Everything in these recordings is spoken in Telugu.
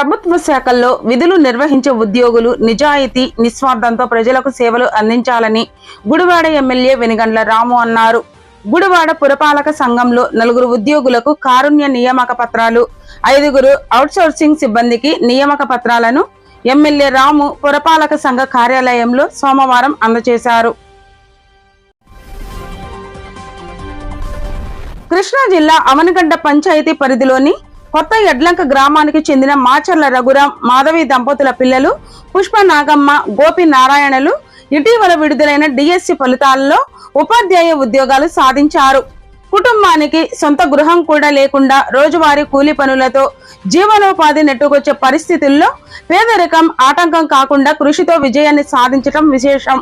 ప్రభుత్వ శాఖల్లో విధులు నిర్వహించే ఉద్యోగులు నిజాయితీ నిస్వార్థంతో ప్రజలకు సేవలు అందించాలని గుడివాడ ఎమ్మెల్యే వెనుగండ్ల రాము అన్నారు. గుడివాడ పురపాలక సంఘంలో నలుగురు ఉద్యోగులకు కారుణ్య నియామక పత్రాలు ఐదుగురు అవుట్సోర్సింగ్ సిబ్బందికి నియామక పత్రాలను ఎమ్మెల్యే రాము పురపాలక సంఘ కార్యాలయంలో సోమవారం అందజేశారు. కృష్ణా జిల్లా అమనగడ్డ పంచాయతీ పరిధిలోని కొత్త ఎడ్లంక గ్రామానికి చెందిన మాచర్ల రఘురాం మాధవి దంపతుల పిల్లలు పుష్ప నాగమ్మ గోపి నారాయణలు ఇటీవల విడుదలైన డిఎస్సి ఫలితాల్లో ఉపాధ్యాయ ఉద్యోగాలు సాధించారు. కుటుంబానికి సొంత గృహం కూడా లేకుండా రోజువారీ కూలి పనులతో జీవనోపాధి నెట్టుకొచ్చే పరిస్థితుల్లో పేదరికం ఆటంకం కాకుండా కృషితో విజయాన్ని సాధించటం విశేషం.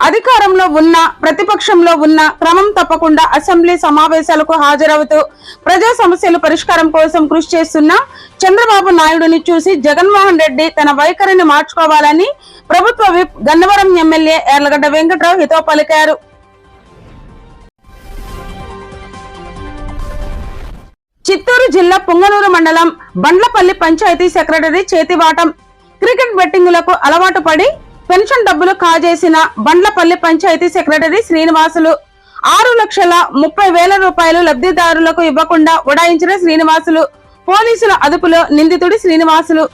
అధికారంలో ఉన్న ప్రతిపక్షంలో ఉన్న క్రమం తప్పకుండా అసెంబ్లీ సమావేశాలకు హాజరవుతూ ప్రజా సమస్యల పరిష్కారం కోసం కృషి చేస్తున్న చంద్రబాబు నాయుడుని చూసి జగన్మోహన్ రెడ్డి తన వైఖరిని మార్చుకోవాలని ప్రభుత్వ విప్ గన్నవరం ఎమ్మెల్యే ఎర్లగడ్డ వెంకట్రావు హితో పలికారు. చిత్తూరు జిల్లా పుంగనూరు మండలం బండ్లపల్లి పంచాయతీ సెక్రటరీ చేతివాటం క్రికెట్ బెట్టింగులకు అలవాటు పడి పెన్షన్ డబ్బులు కాజేసిన బండ్లపల్లి పంచాయతీ సెక్రటరీ శ్రీనివాసులు. ఆరు లక్షల ముప్పై వేల రూపాయలు లబ్ధిదారులకు ఇవ్వకుండా ఉడాయించిన శ్రీనివాసులు. పోలీసుల అదుపులో నిందితుడి శ్రీనివాసులు.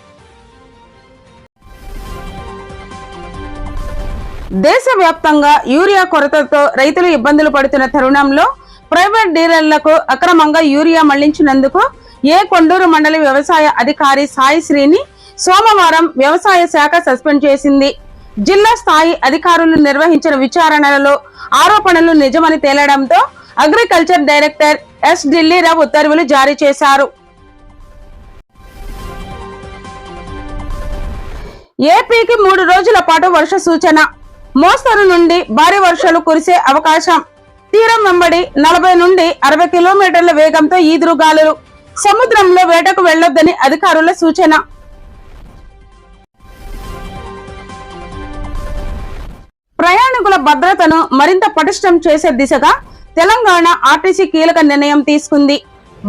దేశవ్యాప్తంగా యూరియా కొరతతో రైతులు ఇబ్బందులు పడుతున్న తరుణంలో ప్రైవేట్ డీలర్లకు అక్రమంగా యూరియా మళ్ళించినందుకు ఏ కొండూరు మండలి వ్యవసాయ అధికారి సాయి శ్రీని సోమవారం వ్యవసాయ శాఖ సస్పెండ్ చేసింది. జిల్లా స్థాయి అధికారులు నిర్వహించిన విచారణలలో ఆరోపణలు నిజమని తేలడంతో అగ్రికల్చర్ డైరెక్టర్ ఎస్ ఢిల్లీరావు ఉత్తర్వులు జారీ చేశారు. ఏపీకి మూడు రోజుల పాటు వర్ష సూచన. మోస్తరు నుండి భారీ వర్షాలు కురిసే అవకాశం. తీరం వెంబడి నలభై నుండి అరవై కిలోమీటర్ల వేగంతో ఈదురుగాలులు. సముద్రంలో వేటకు వెళ్ళొద్దని అధికారుల సూచన. ఉద్యోగుల భద్రతను మరింత పటిష్టం చేసే దిశగా తెలంగాణ ఆర్టీసీ కీలక నిర్ణయం తీసుకుంది.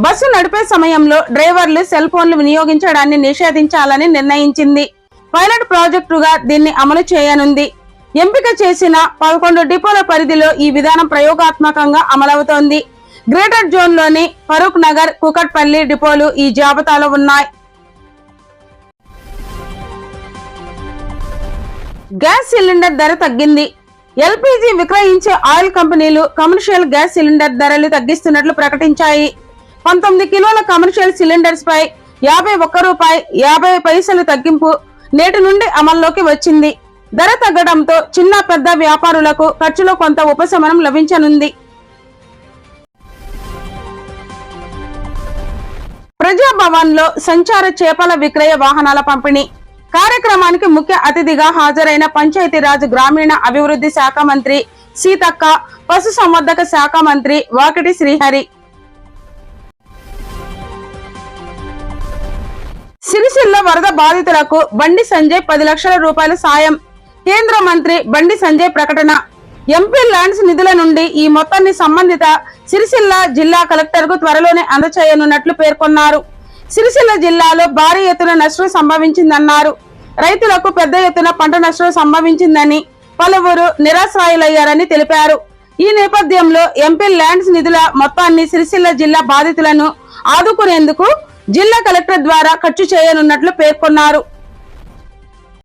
బస్సు నడిపే సమయంలో డ్రైవర్లు సెల్ ఫోన్లు వినియోగించడాన్ని నిషేధించాలని నిర్ణయించింది. పైలట్ ప్రాజెక్టుగా దీన్ని అమలు చేయనుంది. ఎంపిక చేసిన పదకొండు డిపోల పరిధిలో ఈ విధానం ప్రయోగాత్మకంగా అమలవుతోంది. గ్రేటర్ జోన్లోని ఫరూక్ నగర్ కుకట్పల్లి డిపోలు ఈ జాబితాలో ఉన్నాయి. గ్యాస్ సిలిండర్ ధర తగ్గింది. ఎల్పిజి విక్రయించే ఆయిల్ కంపెనీలు కమర్షియల్ గ్యాస్ సిలిండర్ ధరలు తగ్గిస్తున్నట్లు ప్రకటించాయి. పంతొమ్మిది కిలోల కమర్షియల్ సిలిండర్స్ పై యాభై ఒక్క రూపాయి యాభై పైసలు తగ్గింపు నేటి నుండి అమల్లోకి వచ్చింది. ధర తగ్గడంతో చిన్న పెద్ద వ్యాపారులకు ఖర్చులో కొంత ఉపశమనం లభించనుంది. ప్రజాభవన్లో సంచార చేపల విక్రయ వాహనాల పంపిణీ. కార్యక్రమానికి ముఖ్య అతిథిగా హాజరైన పంచాయతీరాజ్ గ్రామీణ అభివృద్ధి శాఖ మంత్రి సీతక్క పశు సంవర్ధక శాఖ మంత్రి వాకిటి శ్రీహరి. సిరిసిల్ల వరద బాధితులకు బండి సంజయ్ పది లక్షల రూపాయల సాయం. కేంద్ర మంత్రి బండి సంజయ్ ప్రకటన. ఎంపీ ల్యాండ్స్ నిధుల నుండి ఈ మొత్తాన్ని సంబంధిత సిరిసిల్ల జిల్లా కలెక్టర్కు త్వరలోనే అందచేయనున్నట్లు పేర్కొన్నారు. సిరిసిల్ల జిల్లాలో భారీ ఎత్తున నష్టం సంభవించిందన్నారు. రైతులకు పెద్ద ఎత్తున పంట నష్టం సంభవించిందని పలువురు నిరాశ్రాయులయ్యారని తెలిపారు. ఈ నేపథ్యంలో ఎంపీ ల్యాండ్స్ నిధుల మొత్తాన్ని సిరిసిల్ల జిల్లా బాధితులను ఆదుకునేందుకు జిల్లా కలెక్టర్ ద్వారా ఖర్చు చేయనున్నట్లు పేర్కొన్నారు.